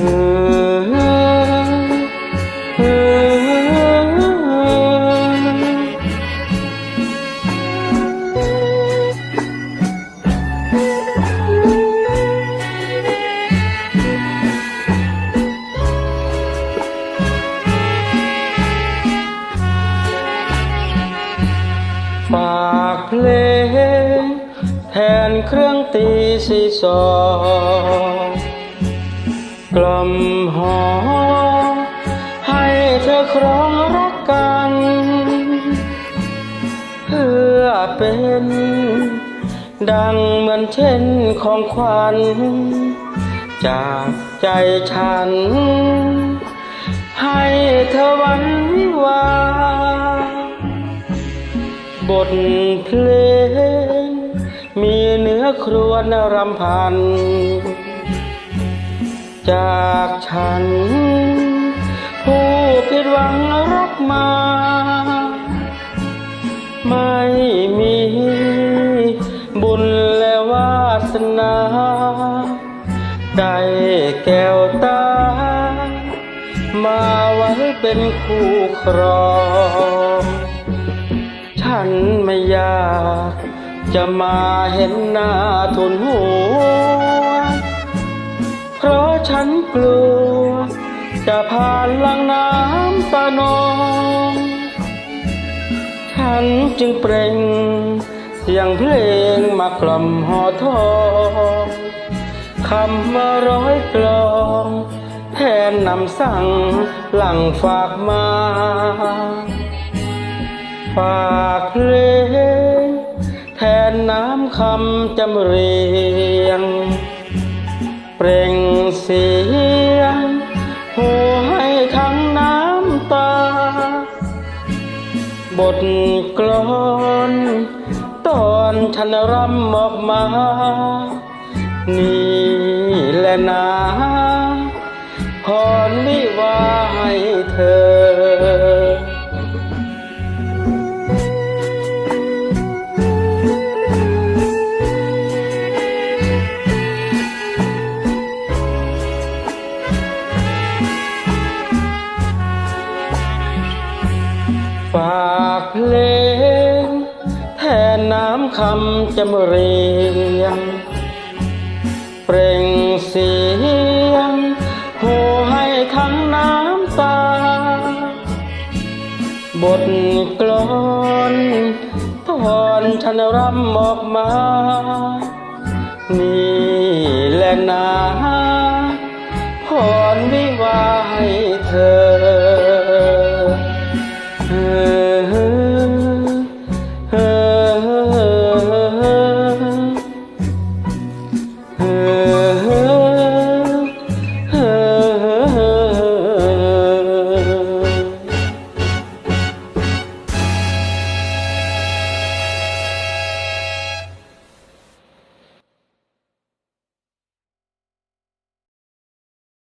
Oh ฝากเพลง แทนเครื่องตีสีซอกล่อมหอ ให้เธอครองรักกัน เพื่อเป็น ดังเหมือนเช่นของขวัญ จากใจฉัน ให้เธอวัน บทเพลง มีเนื้อครวญรำพัน จากฉัน ผู้ผิดหวังรักมา ไม่มีบุญและวาสนาได้แก้วตา มาไว้เป็นคู่ครอง ฉันไม่อยาก จะมาเห็นหน้าทุนหัว เพราะฉันกลัว จะผ่านลังน้ำตานอง ฉันจึงเปล่งเสียงเพลงมากล่อมหอทองคำว่าร้อยกลองแทนนำสั่งหลังฝากมา ฝากเพลงแทนน้ำคำจำเรียง เปล่งเสียงหูให้ทั้งน้ำตา บทกลอนตอนฉันรำออกมา นี่แหละนะพรวิวาให้เธอ ฝากเพลง แทนน้ำคำจำเรียง เปล่งเสียงโหให้ทั้งน้ำตา บทกลอนตอนฉันรำออกมา นี่แหละนะ